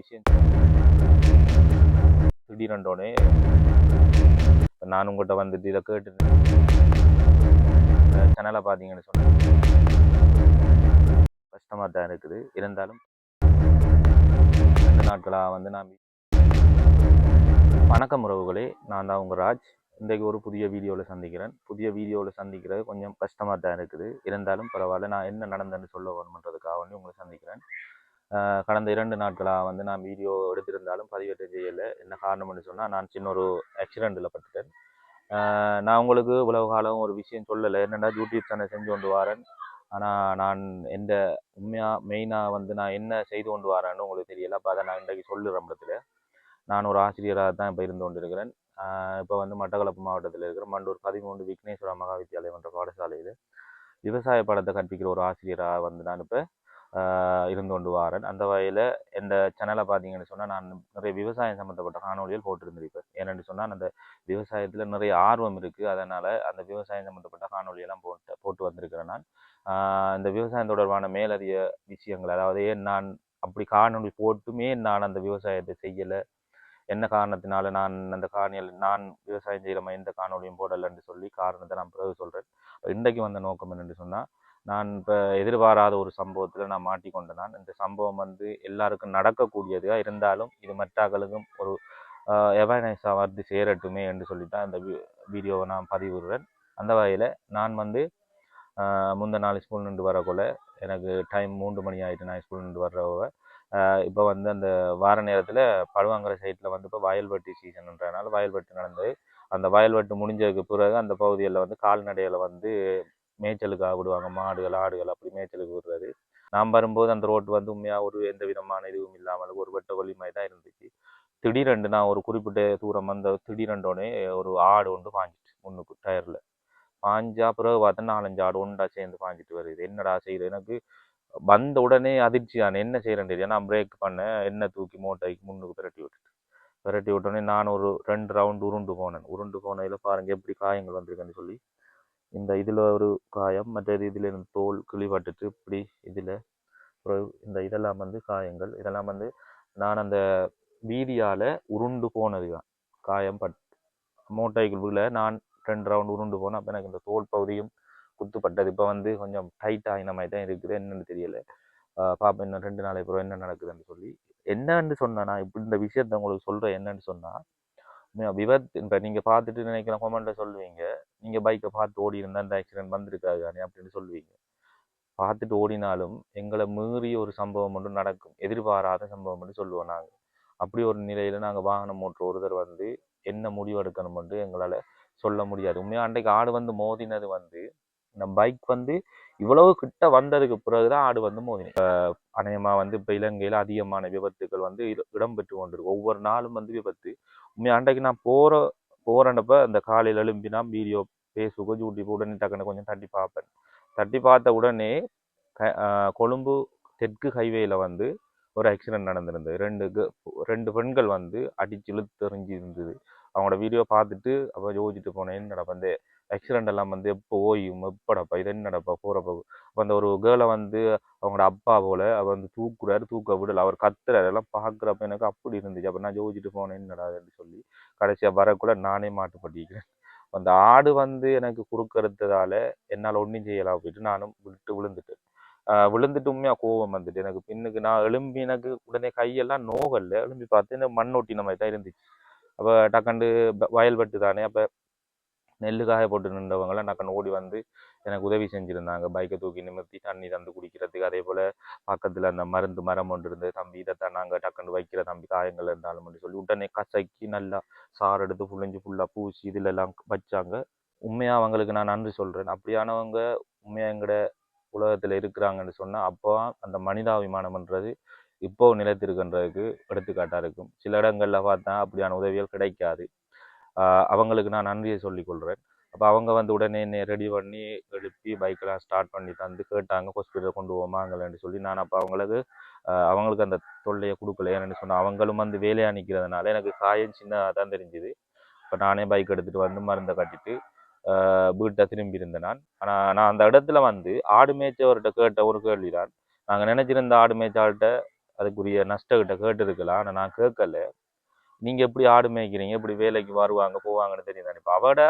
விஷயம். திடீரென்றோடனே நான் உங்கள்கிட்ட வந்துட்டு இதை கேட்டு சேனலை பார்த்தீங்கன்னு சொன்னேன். கஷ்டமாக தான் இருக்குது. இருந்தாலும் ரெண்டு நாட்களாக வந்து நான் வணக்கம் உறவுகளே நான் தான் உங்கள் ராஜ். இன்றைக்கு ஒரு புதிய வீடியோவில் சந்திக்கிறேன். புதிய வீடியோவில் சந்திக்கிறது கொஞ்சம் கஷ்டமாக தான் இருக்குது. இருந்தாலும் பரவாயில்ல நான் என்ன நடந்தேன்னு சொல்ல வரணுன்றதுக்காக வந்து உங்களை சந்திக்கிறேன். கடந்த இரண்டு நாட்களாக வந்து நான் வீடியோ எடுத்திருந்தாலும் பதிவேற்றம் செய்யலை. என்ன காரணம்னு சொன்னால் நான் சின்ன ஒரு ஆக்சிடெண்ட்டில் பட்டுட்டேன். நான் உங்களுக்கு இவ்வளவு காலம் ஒரு விஷயம் சொல்லலை. என்னென்னா யூடியூப் சேனல் செஞ்சு கொண்டு வரேன். ஆனால் நான் எந்த உண்மையாக மெயினாக வந்து நான் என்ன செய்து கொண்டு வரேன்னு உங்களுக்கு தெரியல. அப்போ அதை நான் இன்றைக்கு சொல்லுறேன் இடத்துல நான் ஒரு ஆசிரியராக தான் இப்போ இருந்து கொண்டிருக்கிறேன். இப்போ வந்து மட்டக்களப்பு மாவட்டத்தில் இருக்கிற மண்டூர் பதிமூன்று விக்னேஸ்வரா மகா வித்தியாலயம் என்ற பாடசாலையில் விவசாய படத்தை கற்பிக்கிற ஒரு ஆசிரியராக வந்து நான் இப்போ இருந்து கொண்டு வாரன். அந்த வகையில் இந்த சேனலை பார்த்தீங்கன்னு சொன்னால் நான் நிறைய விவசாயம் சம்மந்தப்பட்ட காணொலிகள் போட்டிருந்திருப்பேன். ஏனென்று சொன்னால் அந்த விவசாயத்தில் நிறைய ஆர்வம் இருக்குது அதனால் அந்த விவசாயம் சம்மந்தப்பட்ட காணொலியெல்லாம் போட்டு போட்டு வந்திருக்கிறேன் நான். இந்த விவசாயம் தொடர்பான மேலதிக விஷயங்கள் அதாவது ஏன் நான் அப்படி காணொலி போட்டுமே நான் அந்த விவசாயத்தை செய்யலை? என்ன காரணத்தினால நான் அந்த காணியில் நான் விவசாயம் செய்கிற எந்த காணொலியும் போடலைன்னு சொல்லி காரணத்தை நான் பிறகு சொல்கிறேன் இன்றைக்கு வந்த நோக்கம் என்னென்னு சொன்னால் நான் இப்போ எதிர்பாராத ஒரு சம்பவத்தில் நான் மாட்டிக்கொண்டேன். நான் இந்த சம்பவம் வந்து எல்லாருக்கும் நடக்கக்கூடியதாக இருந்தாலும் இது மற்றாக்களுக்கும் ஒரு அவேர்னஸாக வந்து சேரட்டுமே என்று சொல்லி தான் இந்த வீடியோவை நான் பதிவிடுறேன். அந்த வகையில் நான் வந்து முந்த நாள் ஸ்கூல் நின்று வரக்குள்ள எனக்கு டைம் மூன்று மணி ஆகிட்டு நான் ஸ்கூல் நின்று வர்றவ இப்போ வந்து அந்த வார நேரத்தில் பழுவாங்கரை சைட்டில் வந்து இப்போ வயல்வெட்டு சீசன்ன்றதுனால வயல்வெட்டு நடந்தது. அந்த வயல்வெட்டு முடிஞ்சதுக்கு பிறகு அந்த பகுதியில் வந்து கால்நடைகளை வந்து மேய்ச்சலுக்காக விடுவாங்க. மாடுகள் ஆடுகள் அப்படி மேய்ச்சலுக்கு விடுறது. நான் வரும்போது அந்த ரோட்டு வந்து உண்மையாக ஒரு எந்த விதமான இதுவும் இல்லாமல் ஒரு வெட்ட வலிமை மாதிரி தான் இருந்துச்சு. திடீரெண்டு நான் ஒரு குறிப்பிட்ட தூரம் வந்த திடீரெண்டோடனே ஒரு ஆடு ஒன்று பாஞ்சிட்டு முன்னுக்கு டயரில் பாஞ்சா பிறகு பார்த்தா நாலஞ்சு ஆடு ஒன்றா சேர்ந்து பாஞ்சிட்டு வருது. என்னடா செய்யுது? எனக்கு வந்த உடனே அதிர்ச்சியான என்ன செய்கிறேன் தெரியும் நான் பிரேக் பண்ணேன் எண்ணெய் தூக்கி மோட்டைக்கு முன்னுக்கு பிரட்டி விட்டுட்டு. விரட்டி விட்டோடனே நான் ஒரு ரெண்டு ரவுண்டு உருண்டு போனேன். உருண்டு போனதில் பாருங்கள் எப்படி காயங்கள் வந்திருக்குன்னு சொல்லி இந்த இதில் ஒரு காயம் மற்றது இதில் தோல் கிழிபட்டுட்டு இப்படி இதில் இந்த இதெல்லாம் வந்து காயங்கள். இதெல்லாம் வந்து நான் அந்த வீதியால் உருண்டு போனது தான் காயம் பட் மூட்டைக்குள்ள நான் ரெண்டு ரவுண்ட் உருண்டு போனேன். அப்போ எனக்கு இந்த தோல் பகுதியும் குத்துப்பட்டது. இப்போ வந்து கொஞ்சம் டைட் ஆகின மாதிரி தான் இருக்குது. என்னென்னு தெரியல. பாப்பா இன்னும் ரெண்டு நாளைக்கு அப்புறம் என்ன நடக்குதுன்னு சொல்லி. என்னன்னு சொன்னால் நான் இப்படி இந்த விஷயத்த உங்களுக்கு சொல்கிறேன் என்னன்னு சொன்னால் விபத்து இப்போ நீங்கள் பார்த்துட்டு நினைக்கிற கொமெண்ட்டில் சொல்லுவீங்க. நீங்கள் பைக்கை பார்த்து ஓடி இருந்தால் இந்த ஆக்சிடென்ட் வந்திருக்காது தானே? அப்படின்னு சொல்லுவீங்க. பார்த்துட்டு ஓடினாலும் எங்களை மீறி ஒரு சம்பவம் மட்டும் நடக்கும். எதிர்பாராத சம்பவம் ஒன்று சொல்லுவோம் நாங்கள் அப்படி ஒரு நிலையில் நாங்கள் வாகனம் ஓட்டுற ஒருத்தர் வந்து என்ன முடிவு எடுக்கணும்னு எங்களால் சொல்ல முடியாது. உண்மையாக அன்றைக்கு ஆடு வந்து மோதினது வந்து நம்ம பைக் வந்து இவ்வளவு கிட்ட வந்ததுக்கு பிறகுதான் ஆடு வந்து மோதினி அநேகமாக வந்து இப்போ இலங்கையில் அதிகமான விபத்துகள் வந்து இடம்பெற்று கொண்டிருக்கு. ஒவ்வொரு நாளும் வந்து விபத்து. அன்றைக்கு நான் போகிற போகிறனப்ப அந்த காலையில் எழும்பினா வீடியோ ஃபேஸ்புக்கு யூடியூப் உடனே டக்குன்னு கொஞ்சம் தட்டி பார்ப்பேன். தட்டி பார்த்த உடனே கொழும்பு தெற்கு ஹைவேயில் வந்து ஒரு ஆக்சிடென்ட் நடந்திருந்தது. ரெண்டு ரெண்டு பெண்கள் வந்து அடிச்சு இழுத்தெறிஞ்சு இருந்தது அவங்களோட வீடியோ பார்த்துட்டு அப்போ யோசிச்சுட்டு போனேன் நடப்பந்தே ஆக்சிடென்ட் எல்லாம் வந்து எப்போ ஓயும் எப்படப்பா இது என்னடப்பா போகிறப்ப அப்போ அந்த ஒரு கேர்ளை வந்து அவங்களோட அப்பா போல அவர் வந்து தூக்குறாரு தூக்க விடல. அவர் கத்துறாரு. எல்லாம் பார்க்குறப்ப எனக்கு அப்படி இருந்துச்சு. அப்போ நான் யோசிச்சுட்டு போனேன் என்னடா சொல்லி கடைசியாக வரக்குள்ள நானே மாட்டுப்பட்டிக்கிறேன் அந்த ஆடு வந்து எனக்கு குறுக்கறுத்ததால என்னால் ஒன்றும் செய்யலாம் போயிட்டு நானும் விட்டு விழுந்துட்டேன். விழுந்துட்டு உண்மையாக கோவம் வந்துட்டு எனக்கு. பின்னுக்கு நான் எலும்பி எனக்கு உடனே கையெல்லாம் நோகல்ல. எலும்பி பார்த்து இந்த மண் ஒட்டின மாதிரி தான் இருந்துச்சு. அப்போ டக்கண்டு வயல் வெட்டு தானே. அப்போ நெல்லு காய போட்டு நின்றவங்களாம் டக்குன்னு ஓடி வந்து எனக்கு உதவி செஞ்சுருந்தாங்க. பைக்கை தூக்கி நிமிர்த்தி தண்ணி தந்து குடிக்கிறதுக்கு. அதே போல் பக்கத்தில் அந்த மருந்து மரம் ஒன்று இருந்து தம்பி இதைத்தான் நாங்கள் டக்குன்னு வைக்கிற தம்பி காயங்கள் இருந்தாலும் சொல்லி உடனே கசக்கி நல்லா சாறு எடுத்து புழிஞ்சு ஃபுல்லாக பூசி இதில் எல்லாம் வச்சாங்க. உண்மையாக அவங்களுக்கு நான் நன்றி சொல்கிறேன் அப்படியானவங்க உண்மையாக எங்கட உலகத்தில் இருக்கிறாங்கன்னு சொன்னால் அப்போ அந்த மனிதாபிமானம்ன்றது இப்போ நிலைத்திருக்கின்றதுக்கு எடுத்துக்காட்டாக இருக்கும். சில இடங்களில் பார்த்தா அப்படியான உதவிகள் கிடைக்காது. அவங்களுக்கு நான் நன்றியை சொல்லிக்கொள்கிறேன் அப்போ அவங்க வந்து உடனே என்னை ரெடி பண்ணி எழுப்பி பைக்கெலாம் ஸ்டார்ட் பண்ணி தந்து கேட்டாங்க ஹாஸ்பிட்டல் கொண்டு போமாங்கலன்னு சொல்லி. நான் அப்போ அவங்களுக்கு அவங்களுக்கு அந்த தொல்லையை கொடுக்கல. ஏன்னு சொன்னால் அவங்களும் வந்து வேலையாக நிற்கிறதுனால எனக்கு காயம் சின்னதாக தான் தெரிஞ்சுது. இப்போ நானே பைக் எடுத்துகிட்டு வந்து மருந்தை கட்டிட்டு வீட்டை திரும்பி இருந்தேன் நான். ஆனால் நான் அந்த இடத்துல வந்து ஆடு மேய்ச்சவர்கிட்ட கேட்ட ஒரு கேள்வி தான் நாங்கள் நினச்சிருந்த ஆடு மேய்ச்சாள்கிட்ட அதுக்குரிய நஷ்டகிட்ட கேட்டிருக்கலாம் ஆனால் நான் கேட்கல. நீங்க எப்படி ஆடு மேய்க்கிறீங்க? எப்படி வேலைக்கு வருவாங்க போவாங்கன்னு தெரியும் தானே இப்போ அவட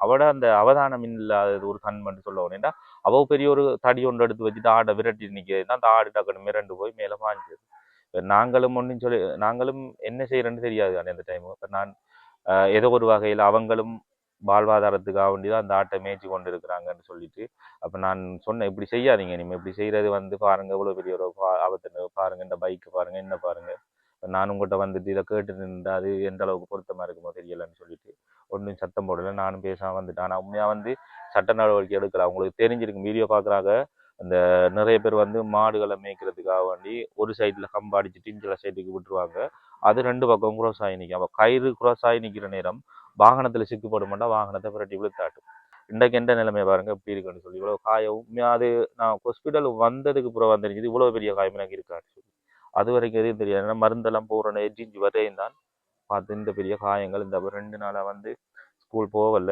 அவட அந்த அவதானம் இல்லாதது ஒரு கண்மன்னு சொல்ல வேணா அவ பெரிய ஒரு தடி ஒன்று எடுத்து வச்சுட்டு ஆடை விரட்டி நிற்கிறதுனா அந்த ஆடு டக்குன்னு மிரண்டு போய் மேலே பாஞ்சது நாங்களும் ஒன்றும் சொல்லி நாங்களும் என்ன செய்யறேன்னு தெரியாது தானே அந்த டைம் இப்போ நான் ஏதோ ஒரு வகையில் அவங்களும் வாழ்வாதாரத்துக்காக வேண்டி தான் அந்த ஆட்டை மேய்ச்சி கொண்டு இருக்கிறாங்கன்னு சொல்லிட்டு அப்போ நான் சொன்னேன் இப்படி செய்யாதீங்க நீங்க இப்படி செய்யறது வந்து பாருங்க இவ்வளோ பெரிய ஒரு பா- ஆபத்து. பாருங்க இந்த பைக்கு பாருங்க என்ன பாருங்க. நான் உங்கள்கிட்ட வந்துட்டு இதை கேட்டு நின்றா அது எந்த அளவுக்கு பொருத்தமாக இருக்குமோ தெரியலன்னு சொல்லிட்டு ஒன்றும் சத்தம் போடல. நானும் பேசாமல் வந்துட்டேன். ஆனால் உண்மையாக வந்து சட்ட நடவடிக்கை எடுக்கல. அவங்களுக்கு தெரிஞ்சிருக்கும் வீடியோ பார்க்குறாங்க அந்த நிறைய பேர் வந்து மாடுகளை மேய்க்கிறதுக்காக வேண்டி ஒரு சைடில் கம்பு அடிச்சுட்டு சைடுக்கு விட்டுருவாங்க. அது ரெண்டு பக்கம் குரோஸ் ஆகி நிற்கும் அப்போ கயிறு குரோஸ் ஆகி நிற்கிற நேரம் வாகனத்தில் சிக்கப்பட மாட்டா வாகனத்தை புரட்டி விழுத்தாட்டும் இன்றைக்கு எந்த நிலைமை பாருங்க? எப்படி இருக்குன்னு சொல்லி. இவ்வளோ காயம். அது நான் ஹாஸ்பிட்டல் வந்ததுக்கு அப்புறம் வந்துருக்குது. இவ்வளோ பெரிய காயம் எனக்கு இருக்கான்னு சொல்லி. அது வரைக்கும் எதுவும் தெரியாது. ஏன்னா மருந்தெல்லாம் போகிறோன்னு எஜிஞ்சு வரையும் தான் பார்த்து இந்த பெரிய காயங்கள் இந்த ரெண்டு நாளாக வந்து ஸ்கூல் போகல.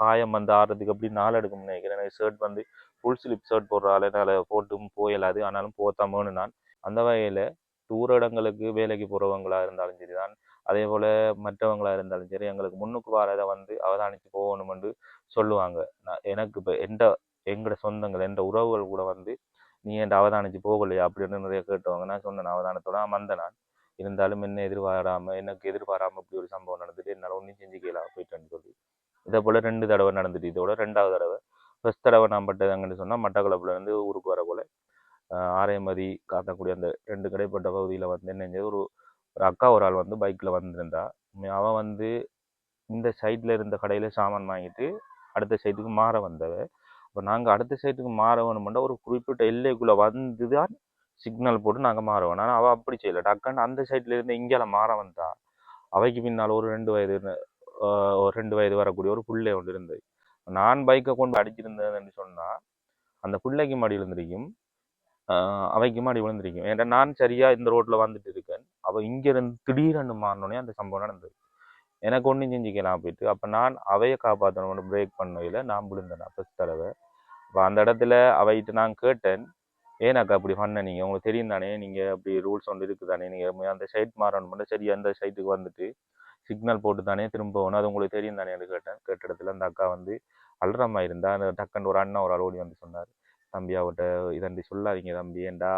காயம் வந்து ஆடுறதுக்கு அப்படி நாள் எடுக்கும்னு நினைக்கிறேன். ஷர்ட் வந்து ஃபுல் ஸ்லிப் ஷர்ட் போடுறாள் என்னால் போட்டும் போயலாது. ஆனாலும் போத்தாமோன்னு நான். அந்த வகையில் தூர இடங்களுக்கு வேலைக்கு போகிறவங்களாக இருந்தாலும் சரி தான் அதே போல் மற்றவங்களாக இருந்தாலும் சரி எங்களுக்கு முன்னுக்கு வாரதை வந்து அவதானித்து போகணுமென்று சொல்லுவாங்க. நான் எனக்கு இப்போ எந்த எங்களோட சொந்தங்கள் எந்த உறவுகள் கூட வந்து நீ என் அவதானிச்சு போகலையா? அப்படின்னு நிறைய கேட்டவங்க நான் சொன்னேன். அவதானத்தோட வந்த நான். இருந்தாலும் என்ன எதிர்பாராம எனக்கு எதிர்பாராம இப்படி ஒரு சம்பவம் நடந்துட்டு என்னால் ஒன்றும் செஞ்சுக்கலாம் போயிட்டேன்னு சொல்லி. இதே போல் ரெண்டு தடவை நடந்துட்டு இதோட ரெண்டாவது தடவை. ஃபஸ்ட் தடவை நான் பட்டது சொன்னால் மட்டக்களப்புலேருந்து ஊருக்கு வர போல ஆரையமதி காத்தக்கூடிய அந்த ரெண்டு கடைப்பட்ட பகுதியில் வந்து என்ன ஒரு ஒரு அக்கா ஒரு ஆள் வந்து பைக்கில் வந்திருந்தா. அவன் வந்து இந்த சைடில் இருந்த கடையில் சாமான் வாங்கிட்டு அடுத்த சைட்டுக்கு மாற வந்தவன் இப்போ நாங்கள் அடுத்த சைட்டுக்கு மாற வேணுமெண்டா ஒரு குறிப்பிட்ட எல்லைக்குள்ளே வந்து தான் சிக்னல் போட்டு நாங்கள் மாற வேணும் ஆனால் அவள் அப்படி செய்யல. டக்குன்னு அந்த சைட்ல இருந்து இங்கேல மாற வந்தா அவைக்கு பின்னால் ஒரு ரெண்டு வயது ஒரு ரெண்டு வயது வரக்கூடிய ஒரு புள்ளை ஒன்று இருந்தது. நான் பைக்கை கொண்டு அடிச்சிருந்தேன்னு சொன்னால் அந்த பிள்ளைக்கு மாடி விழுந்திருக்கும். அவைக்கு மாடி விழுந்திருக்கும். ஏன்னா நான் சரியாக இந்த ரோட்டில் வந்துட்டு இருக்கேன். அவள் இங்கேருந்து திடீரென்று மாறினோடனே அந்த சம்பவம் நடந்தது. எனக்கு ஒன்றும் செஞ்சுக்கலாம் போயிட்டு. அப்போ நான் அவையை காப்பாற்றணும்னு பிரேக் பண்ணையில் நான் விழுந்தேன். ஃபஸ்ட் தடவை. அப்போ அந்த இடத்துல அவைகிட்ட நான் கேட்டேன். ஏனாக்கா அப்படி பண்ண? நீங்கள் உங்களுக்கு தெரியும் தானே? நீங்கள் அப்படி ரூல்ஸ் ஒன்று இருக்குது தானே? நீங்கள் அந்த சைட் மாறணும் மட்டும் சரி அந்த சைட்டுக்கு வந்துட்டு சிக்னல் போட்டு தானே திரும்ப ஒன்று அது உங்களுக்கு தெரியும் தானேன்னு கேட்டேன். கேட்ட இடத்துல அந்த அக்கா வந்து அல்றமா இருந்தா? அந்த டக்குன்னு ஒரு அண்ணன் ஒரு ஆள் ஓடி வந்து சொன்னார். தம்பி அவட்ட இதண்டி சொல்லாதீங்க தம்பி. ஏண்டா?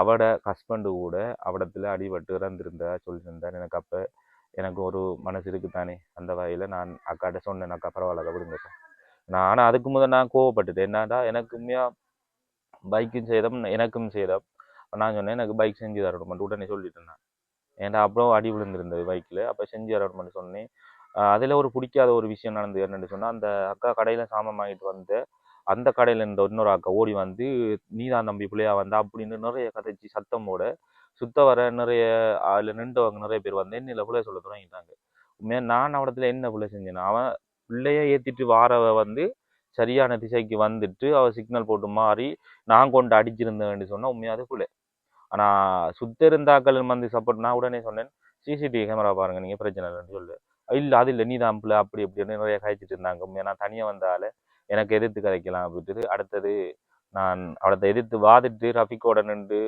அவட ஹஸ்பண்டு கூட அவடத்துல அடிபட்டு இறந்திருந்தா சொல்லியிருந்தார் எனக்கு அப்போ எனக்கு ஒரு மனசு இருக்குது தானே? அந்த வகையில் நான் அக்காட்ட சொன்னேன். அக்கா பரவாயில்ல அதை விடுங்க சார். நான் ஆனால் அதுக்கு முதல் நான் கோவப்பட்டுட்டேன் என்னடா எனக்கு உண்மையாக பைக்கும் சேதம் எனக்கும் சேதம். நான் சொன்னேன் எனக்கு பைக் செஞ்சு தரணும் உடனே சொல்லிட்டேன் நான். ஏன்டா அப்புறம் அடி விழுந்திருந்தது பைக்கில் அப்போ செஞ்சு தரணும்னு சொன்னேன். அதில் ஒரு பிடிக்காத ஒரு விஷயம் நடந்தது என்னென்னு சொன்னால் அந்த அக்கா கடையில் சாமான் வாங்கிட்டு வந்து அந்த கடையில் இருந்த இன்னொரு அக்கா ஓடி வந்து நீதான் நம்பி பிள்ளையா வந்தா? அப்படின்னு நிறைய கதைச்சி சத்தமோட சுத்த வர நிறைய அதில் நின்றவங்க நிறைய பேர் வந்து என்னில் பிள்ளை சொல்ல தொடங்கிட்டாங்க. உண்மையாக நான் அவடத்தில் என்ன பிள்ளை செஞ்சேன் அவன் பிள்ளைய ஏற்றிட்டு வாரவ வந்து சரியான திசைக்கு வந்துட்டு அவள் சிக்னல் போட்டு மாறி நான் கொண்டு அடிச்சிருந்தேன்னு சொன்னால் உண்மையாவது பிள்ளை. ஆனால் சுத்த இருந்தாக்கள் வந்து சப்போர்ட் நான் உடனே சொன்னேன் சிசிடிவி கேமரா பாருங்கள் நீங்கள் பிரச்சனை இல்லைன்னு சொல்லு. இல்லை அது இல்லை நீ தான் பிள்ளை அப்படி இப்படின்னு நிறைய கழிச்சிட்டு இருந்தாங்க. உண்மையா நான் தனியாக வந்தால எனக்கு எதிர்த்து கதைக்கலாம் அப்படின்ட்டு அடுத்தது நான் அவளத்தை எதிர்த்து வாதிட்டு ரஃபிக்கோட நின்று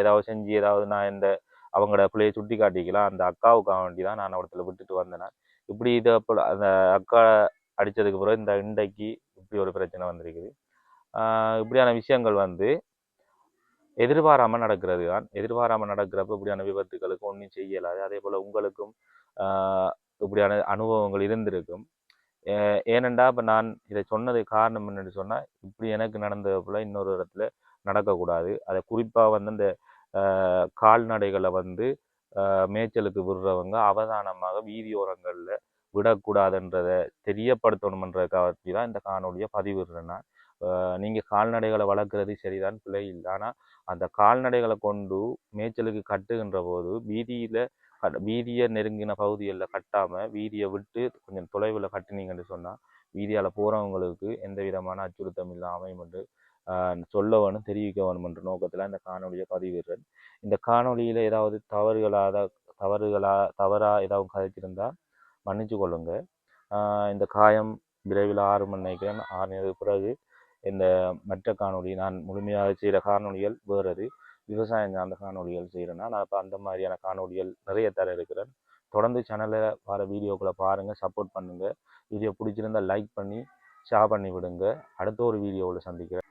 ஏதாவது செஞ்சு ஏதாவது நான் இந்த அவங்களோட பிள்ளையை சுட்டி காட்டிக்கலாம் அந்த அக்காவுக்காக வேண்டி தான் நான் அவடத்துல விட்டுட்டு வந்தேன் இப்படி இதை போல் அந்த அக்கா அடித்ததுக்கு பிறகு இந்த இண்டைக்கு இப்படி ஒரு பிரச்சனை வந்திருக்குது. இப்படியான விஷயங்கள் வந்து எதிர்பாராமல் நடக்கிறது தான். எதிர்பாராமல் நடக்கிறப்ப இப்படியான விபத்துகளுக்கு ஒன்றும் செய்யலாது. அதே போல் உங்களுக்கும் இப்படியான அனுபவங்கள் இருந்திருக்கும். ஏனெண்டா இப்போ நான் இதை சொன்னது காரணம் என்னன்னு சொன்னால் இப்படி எனக்கு நடந்தது போல் இன்னொரு இடத்துல நடக்கக்கூடாது. அதை குறிப்பாக வந்து இந்த கால்நடைகளை வந்து மேய்ச்சலுக்கு விடுறவங்க அவதானமாக வீதியோரங்களில் விடக்கூடாதுன்றதை தெரியப்படுத்தணுமன்றதுக்காக தான் இந்த காணொலியை பதிவிடுறேன் நான் கால்நடைகளை வளர்க்குறது சரிதான் பிழை இல்லை. ஆனால் அந்த கால்நடைகளை கொண்டு மேய்ச்சலுக்கு கட்டுகின்ற போது வீதியில் வீதியை நெருங்கின பகுதிகளில் கட்டாமல் வீதியை விட்டு கொஞ்சம் தொலைவில் கட்டினீங்கன்னு சொன்னால் வீதியால் போகிறவங்களுக்கு எந்த விதமான அச்சுறுத்தம் இல்லாமல் அமையும் என்று சொல்ல வேணும் தெரிவிக்க என்ற நோக்கத்தில் இந்த காணொலியை பதிவிடுறேன். இந்த காணொலியில் ஏதாவது தவறுகளாக தவறுகளா தவறாக ஏதாவது கதைச்சிருந்தா மன்னிச்சு கொள்ளுங்க. இந்த காயம் விரைவில் ஆறும் நினைக்கிறேன். ஆறினது பிறகு இந்த மற்ற காணொலி நான் முழுமையாக செய்கிற காணொலிகள் வேறது. விவசாயம் சார்ந்த காணொளிகள் செய்கிறேன்னா நான் இப்போ அந்த மாதிரியான காணொளிகள் நிறைய தர இருக்கிறேன். தொடர்ந்து சேனலில் வர வீடியோக்களை பாருங்கள் சப்போர்ட் பண்ணுங்கள் வீடியோ பிடிச்சிருந்தா லைக் பண்ணி ஷேர் பண்ணி விடுங்க. அடுத்த ஒரு வீடியோவில் சந்திக்கிறேன்.